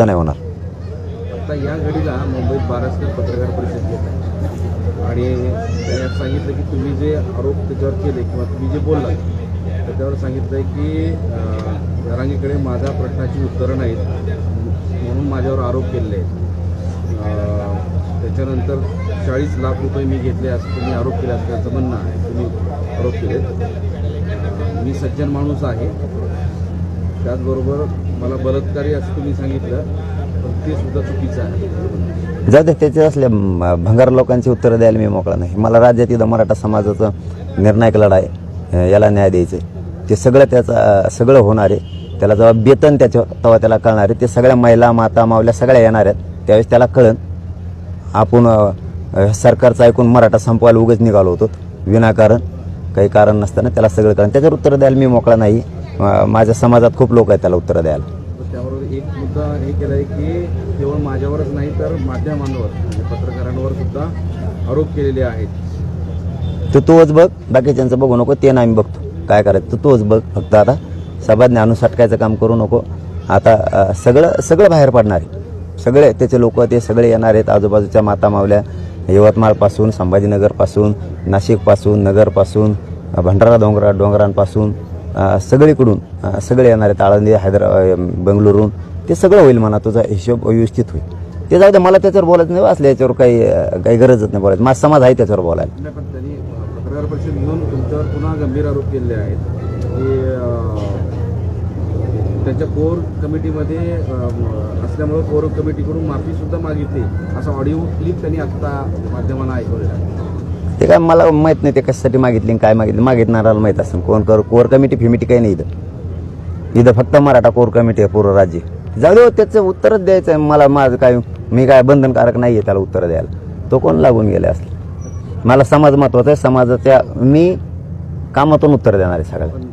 सुद्धा नाही होणार. आता या घडीला मुंबईत बाराशे पत्रकार परिषद घेत आहे आणि त्याने सांगितलं की तुम्ही जे आरोप त्याच्यावर केले किंवा तुम्ही जे बोललात त्याच्यावर सांगितलं आहे की अं, जरांगीकडे माझ्या प्रश्नाची उत्तरं नाहीत म्हणून माझ्यावर आरोप केलेले आहेत. त्याच्यानंतर चाळीस लाख रुपये मी घेतले असं तुम्ही आरोप केले असल्याचं म्हणणं आहे. तुम्ही आरोप केलेत. मी सज्जन माणूस आहे. त्याचबरोबर मला बलात्कारी असं तुम्ही सांगितलं पण ते सुद्धा चुकीचं आहे. जाऊ दे त्याचे असले भंगार लोकांची उत्तरं द्यायला मी मोकळा नाही. मला राज्यात इथं मराठा समाजाचं निर्णायक लढाय याला न्याय द्यायचं ते सगळं त्याचा सगळं होणार आहे. त्याला जेव्हा बेतन त्याच्या तेव्हा त्याला कळणार आहे. ते सगळ्या महिला माता मावल्या सगळ्या येणार आहेत. त्यावेळेस त्याला कळन आपण सरकारचं ऐकून मराठा संपवायला उगच निघालो होतो. विनाकारण काही कारण नसताना त्याला सगळं कारण त्याच्यावर उत्तरं द्यायला मी मोकळा नाही. माझ्या समाजात खूप लोक आहेत त्याला उत्तरं द्यायला. त्याबरोबर एक मुद्दा हे केला आहे की केवळ माझ्यावरच नाही तर माध्यमांवर म्हणजे पत्रकारांवर सुद्धा आरोप केलेले आहेत. तू तोच बघ बाकीच्यांचं बघू नको ते नाही बघतो. काय करायचं? तू तोच बघ फक्त आता सभाज्ञ आणून सटकायचं काम करू नको. आता सगळं सगळं बाहेर पडणार आहे. सगळे त्याचे लोक ते सगळे येणार आहेत आजूबाजूच्या माता मावल्या यवतमाळपासून संभाजीनगरपासून नाशिकपासून नगरपासून भंडारा डोंगरा डोंगरांपासून. सगळीकडून सगळे येणार आहेत आळंदी हैदराबाद बेंगलुरून ते सगळं होईल म्हणा तुझा हिशोब व्यवस्थित होईल. ते जाऊ दे मला त्याच्यावर बोलायचं नाही असल्या याच्यावर काही काही गरजच नाही बोलायचं. माझा समाज आहे त्याच्यावर बोलायला. त्यांनी पत्रकार परिषद घेऊन तुमच्यावर पुन्हा गंभीर आरोप केलेले आहेत. की त्यांच्या कोर कमिटीमध्ये असल्यामुळं कोर कमिटीकडून माफी सुद्धा मागितली. असा ऑडिओ क्लिप त्यांनी आत्ता माध्यमांना ऐकवलेला आहे. ते काय मला माहीत नाही ते कशासाठी मागितली काय मागितली. मागितणाराला माहीत असेल. कोण कर कोर कमिटी फिमिटी काही नाही इथं. इथं फक्त मराठा कोर कमिटी आहे पूर्ण राज्य. जाऊ दे हो, त्याचं उत्तरच द्यायचं आहे. मला माझं काय मी काय बंधनकारक नाही आहे त्याला उत्तर द्यायला. तो कोण लागून गेले असले? मला समाज महत्त्वाचा आहे. समाजाच्या मी कामातून उत्तर देणार आहे सगळ्याला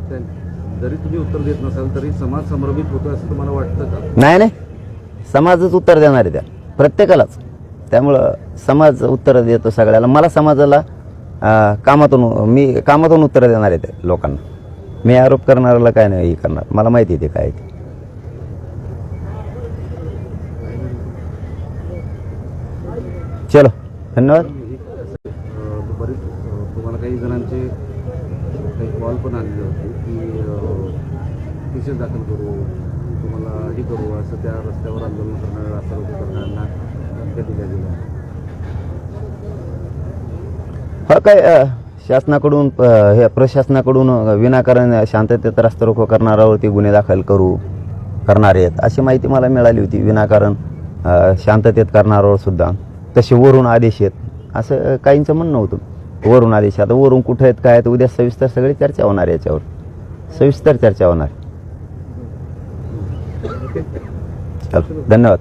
जरी तुम्ही उत्तर देत नसाल तरी समाज संभ्रमित होतो असं तुम्हाला वाटतं का? नाही नाही. समाजच उत्तर देणार आहे त्या. प्रत्येकालाच. त्यामुळं समाज उत्तर देतो सगळ्याला. मला समाजाला कामातून मी कामातून उत्तरं देणार आहे ते लोकांना. मी आरोप करणाऱ्याला काय नाही हे करणार. मला माहिती आहे ते काय आहे ते. चलो धन्यवाद. बरेच तुम्हाला काही जणांचे काही कॉल पण आलेले होते की केसेस दाखल करू तुम्हाला हे करू असं त्या रस्त्यावर आंदोलन करणाऱ्या रस्ता करणाऱ्यांना धमक्या दिल्या गेल्या. हा काय शासनाकडून हे प्रशासनाकडून विनाकारण शांततेत रस्ता रोखो करणाऱ्यावरती गुन्हे दाखल करू करणार आहेत अशी माहिती मला मिळाली होती विनाकारण शांततेत करणाऱ्यावर सुद्धा. तसे वरून आदेश आहेत असं काहींचं म्हणणं होतं. वरून आदेश आता वरून कुठं आहेत काय आहेत उद्या सविस्तर सगळी चर्चा होणार याच्यावर. सविस्तर चर्चा होणार. धन्यवाद.